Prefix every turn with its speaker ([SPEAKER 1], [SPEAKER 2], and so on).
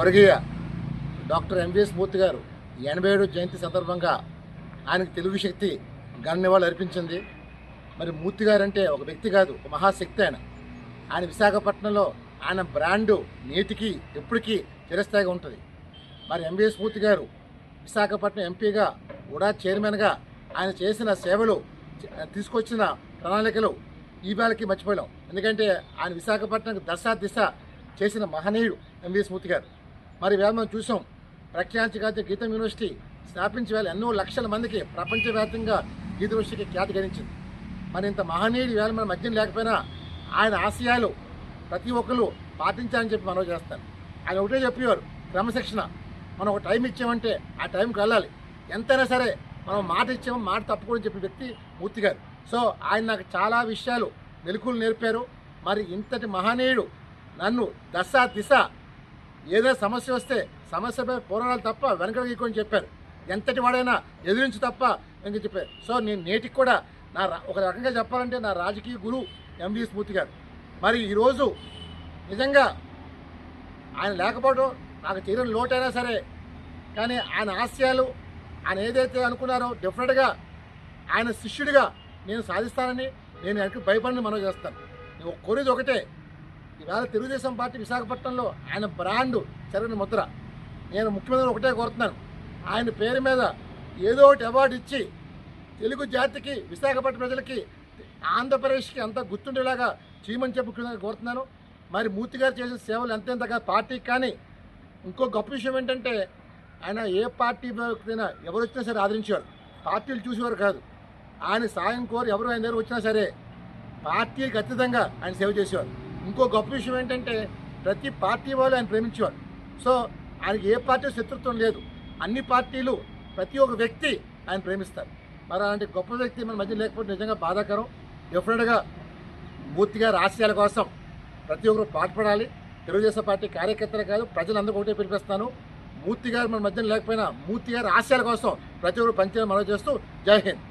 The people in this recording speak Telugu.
[SPEAKER 1] స్వర్గీయ డాక్టర్ ఎంవిఎస్ మూర్తి గారు ఎనభై ఏడు జయంతి సందర్భంగా ఆయనకు తెలుగు శక్తి ఘన నివాళులు అర్పించింది. మరి మూర్తి గారు అంటే ఒక వ్యక్తి కాదు ఒక మహాశక్తి ఆయన. ఆయన విశాఖపట్నంలో ఆయన బ్రాండు నేటికి ఎప్పటికీ చిరస్థాయిగా ఉంటుంది. మరి ఎంవిఎస్ మూర్తి గారు విశాఖపట్నం ఎంపీగా కూడా చైర్మన్గా ఆయన చేసిన సేవలు తీసుకొచ్చిన ప్రణాళికలు ఈ వేళకి మర్చిపోయాం ఎందుకంటే ఆయన విశాఖపట్నం దశ దిశ చేసిన మహనీయుడు ఎంవిఎస్ మూర్తి గారు. మరి వేళ మనం చూసాం. ప్రఖ్యాతిగాంతి గీతం యూనివర్సిటీ స్థాపించి వేళ ఎన్నో లక్షల మందికి ప్రపంచవ్యాప్తంగా గీత యూనివర్సిటీకి ఖ్యాతి గణించింది. మరి ఇంత మహనీయుడు వేళ మన మధ్యం లేకపోయినా ఆయన ఆశయాలు ప్రతి ఒక్కరు పాటించాలని చెప్పి మనం చేస్తాను. ఆయన ఒకటే చెప్పేవారు క్రమశిక్షణ. మనం ఒక టైం ఇచ్చామంటే ఆ టైంకి వెళ్ళాలి. ఎంతైనా సరే మనం మాట ఇచ్చాము మాట తప్పకూడదని చెప్పిన వ్యక్తి మూర్తి గారు. సో ఆయన నాకు చాలా విషయాలు మెలకులు నేర్పారు. మరి ఇంతటి మహనీయుడు నన్ను దశ దిశ ఏదో సమస్య వస్తే సమస్యపై పోరాడాలి తప్ప వెనకడికి చెప్పారు. ఎంతటి వాడైనా ఎదిరించి తప్ప వెనక చెప్పారు. సో నేను నేటికి కూడా నా రా- ఒక రకంగా చెప్పాలంటే నా రాజకీయ గురువు ఎంవి స్మూర్తి గారు. మరి ఈరోజు నిజంగా ఆయన లేకపోవడం నాకు తీరని లోటైనా సరే కానీ ఆయన ఆశయాలు ఆయన ఏదైతే అనుకున్నారో డెఫినెట్గా ఆయన శిష్యుడిగా నేను సాధిస్తానని నేను వెనక్కి భయపడిన మనం చేస్తాను. నేను కోరేది ఒకటే ఈవేళ తెలుగుదేశం పార్టీ విశాఖపట్నంలో ఆయన బ్రాండు చెరగని ముద్ర. నేను ముఖ్యమంత్రి ఒకటే కోరుతున్నాను. ఆయన పేరు మీద ఏదో ఒకటి అవార్డు ఇచ్చి తెలుగు జాతికి విశాఖపట్నం ప్రజలకి ఆంధ్రప్రదేశ్కి అంతా గుర్తుండేలాగా చేయమని చెప్పి కోరుతున్నాను. మరి మూర్తి గారు చేసిన సేవలు ఎంతెంతగా పార్టీకి కానీ. ఇంకో గొప్ప విషయం ఏంటంటే ఆయన ఏ పార్టీ అయినా ఎవరు వచ్చినా సరే ఆదరించేవారు. పార్టీలు చూసేవారు కాదు. ఆయన సాయం కోరి ఎవరు ఆయన దగ్గర వచ్చినా సరే పార్టీకి అతీతంగా ఆయన సేవ చేసేవారు. ఇంకో గొప్ప విషయం ఏంటంటే ప్రతి పార్టీ వాళ్ళు ఆయన ప్రేమించేవారు సో ఆయనకి ఏ పార్టీ శత్రుత్వం లేదు. అన్ని పార్టీలు ప్రతి ఒక్క వ్యక్తి ఆయన ప్రేమిస్తారు. మరి అలాంటి గొప్ప వ్యక్తి మన మధ్య లేకపోతే నిజంగా బాధాకరం. డెఫినెట్గా పూర్తిగా రాష్ట్రాల కోసం ప్రతి ఒక్కరు పాటుపడాలి. తెలుగుదేశం పార్టీ కార్యకర్తలు కాదు ప్రజలందరూ ఒకటే పిలిపిస్తాను. మూర్తి గారు మన మధ్యన లేకపోయినా మూర్తి గారి ఆశయాల కోసం ప్రతి ఒక్కరు పనిచేయడం మనం చేస్తూ జై హింద్.